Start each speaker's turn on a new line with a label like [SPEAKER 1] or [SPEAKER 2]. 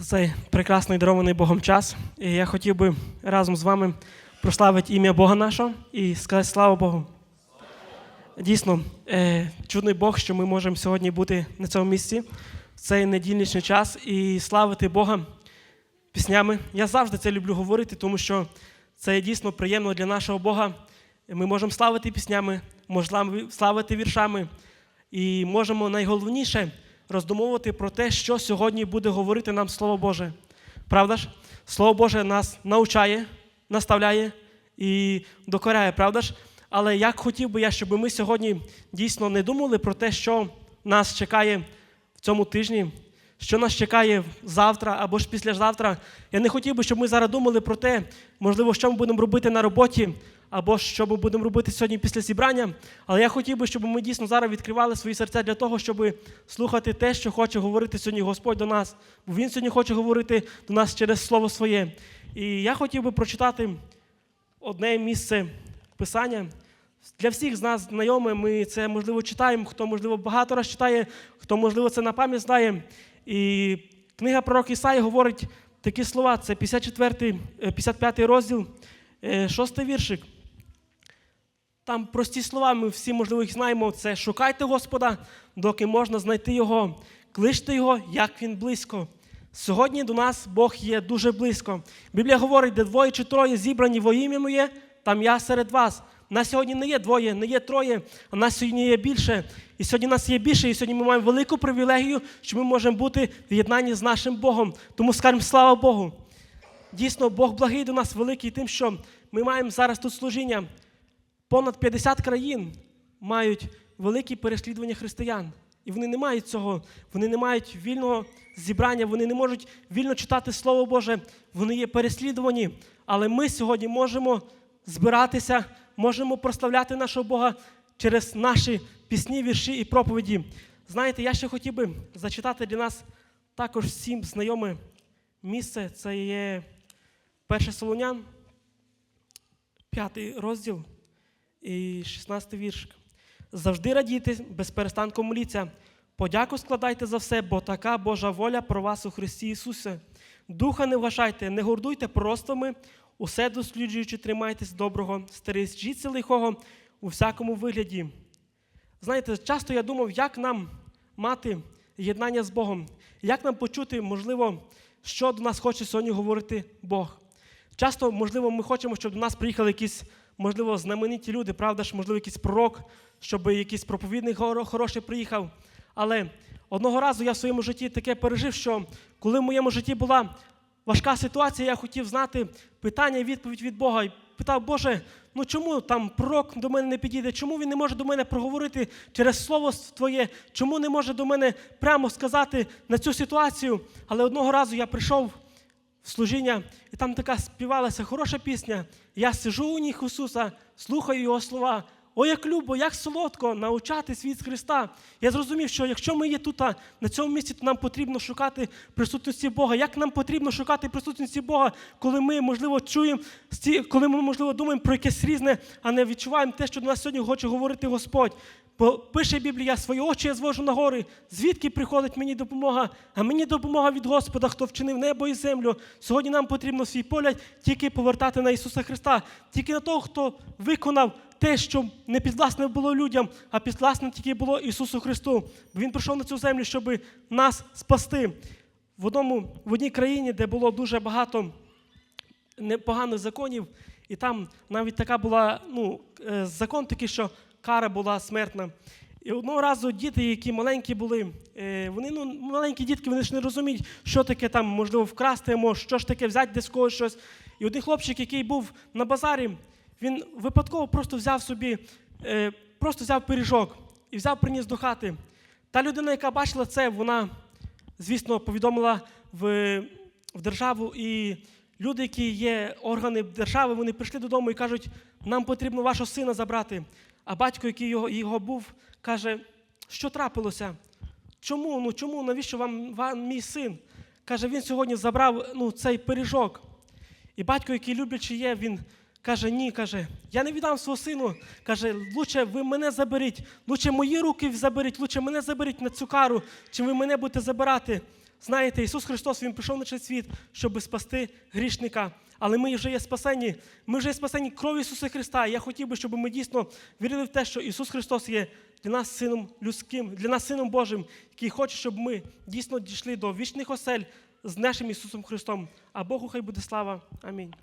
[SPEAKER 1] за цей прекрасний дарований Богом час. І я хотів би разом з вами прославити ім'я Бога нашого і сказати слава Богу. Дійсно, е, чудний Бог, що ми можемо сьогодні бути на цьому місці в цей недільничний час і славити Бога піснями. Я завжди це люблю говорити, тому що це дійсно приємно для нашого Бога. Ми можемо славити піснями, можемо славити віршами, і можемо найголовніше роздумовувати про те, що сьогодні буде говорити нам Слово Боже. Правда ж? Слово Боже нас навчає, наставляє і докоряє, правда ж? Але як хотів би я, щоб ми сьогодні дійсно не думали про те, що нас чекає в цьому тижні, що нас чекає завтра або ж післязавтра. Я не хотів би, щоб ми зараз думали про те, можливо, що ми будемо робити на роботі, або що ми будемо робити сьогодні після зібрання. Але я хотів би, щоб ми дійсно зараз відкривали свої серця для того, щоб слухати те, що хоче говорити сьогодні Господь до нас. Бо Він сьогодні хоче говорити до нас через Слово Своє. І я хотів би прочитати одне місце Писання. Для всіх з нас знайоме, ми це можливо читаємо, хто, можливо, багато раз читає, хто, можливо, це на пам'ять знає. І книга пророк Ісаї говорить такі слова: це 54, е, 55 розділ, 6 віршик. Там прості слова, ми всі, можливо, їх знаємо. Це шукайте Господа, доки можна знайти Його, кличте Його, як Він близько. Сьогодні до нас Бог є дуже близько. Біблія говорить, де двоє чи троє зібрані во ім'я моє, там я серед вас. Нас сьогодні не є двоє, не є троє, а нас сьогодні є більше. І сьогодні нас є більше, і сьогодні ми маємо велику привілегію, що ми можемо бути в єднанні з нашим Богом. Тому скажемо слава Богу. Дійсно, Бог благий до нас великий тим, що ми маємо зараз тут служіння. Понад 50 країн мають великі переслідування християн. І вони не мають цього, вони не мають вільного зібрання, вони не можуть вільно читати Слово Боже, вони є переслідувані. Але ми сьогодні можемо збиратися, можемо прославляти нашого Бога через наші пісні, вірші і проповіді. Знаєте, я ще хотів би зачитати для нас також всім знайоме місце. Це є перше Солонян, п'ятий розділ і 16 вірш. Завжди радійте, без перестанку моліться. Подяку складайте за все, бо така Божа воля про вас у Христі Ісусе. Духа не вважайте, не гордуйте пророцтвами, усе досліджуючи, тримайтесь доброго, стережіться лихого у всякому вигляді. Знаєте, часто я думав, як нам мати єднання з Богом, як нам почути, можливо, що до нас хоче сьогодні говорити Бог. Часто, можливо, ми хочемо, щоб до нас приїхали якісь, можливо, знамениті люди, правда ж, можливо, якийсь пророк, щоб якийсь проповідник хороший приїхав. Але одного разу я в своєму житті таке пережив, що коли в моєму житті була важка ситуація, я хотів знати питання і відповідь від Бога. І питав, Боже, ну чому там пророк до мене не підійде? Чому він не може до мене проговорити через слово Твоє? Чому не може до мене прямо сказати на цю ситуацію? Але одного разу я прийшов служіння, і там така співалася хороша пісня. Я сижу у ніг Ісуса, слухаю Його слова. О, як любо, як солодко навчатись від Христа. Я зрозумів, що якщо ми є тут на цьому місці, то нам потрібно шукати присутності Бога. Як нам потрібно шукати присутності Бога, коли ми, можливо, чуємо, коли ми, можливо, думаємо про якесь різне, а не відчуваємо те, що до нас сьогодні хоче говорити Господь. Бо пише Біблія, свої очі я звожу на гори, звідки приходить мені допомога, а мені допомога від Господа, хто вчинив небо і землю. Сьогодні нам потрібно свій погляд тільки повертати на Ісуса Христа, тільки на того, хто виконав те, що не підвласне було людям, а підвласне тільки було Ісусу Христу. Бо Він прийшов на цю землю, щоб нас спасти. В одному в одній країні, де було дуже багато непоганих законів, і там навіть така була, ну, е, закон такий, що кара була смертна. І одного разу діти, які маленькі були, е, вони ну, маленькі дітки, вони ж не розуміють, що таке там, можливо, вкрасти, що ж таке взяти десь когось щось. І один хлопчик, який був на базарі, він випадково просто взяв собі, е, просто взяв пиріжок і взяв приніс до хати. Та людина, яка бачила це, вона, звісно, повідомила в, в державу, і люди, які є органи держави, вони прийшли додому і кажуть, нам потрібно вашого сина забрати. А батько, який його, його був, каже, що трапилося? Чому? Ну чому? Навіщо вам, вам мій син? Каже, він сьогодні забрав ну, цей пиріжок. І батько, який люблячий є, він каже: ні, каже, я не віддам свого сину. Каже, лучше ви мене заберіть, лучше мої руки заберіть, лучше мене заберіть на цю кару, чим ви мене будете забирати. Знаєте, Ісус Христос Він прийшов на цей світ, щоб спасти грішника. Але ми вже є спасені. Ми вже є спасені кров'ю Ісуса Христа. Я хотів би, щоб ми дійсно вірили в те, що Ісус Христос є для нас сином людським, для нас сином Божим, який хоче, щоб ми дійсно дійшли до вічних осель з нашим Ісусом Христом. А Богу хай буде слава. Амінь.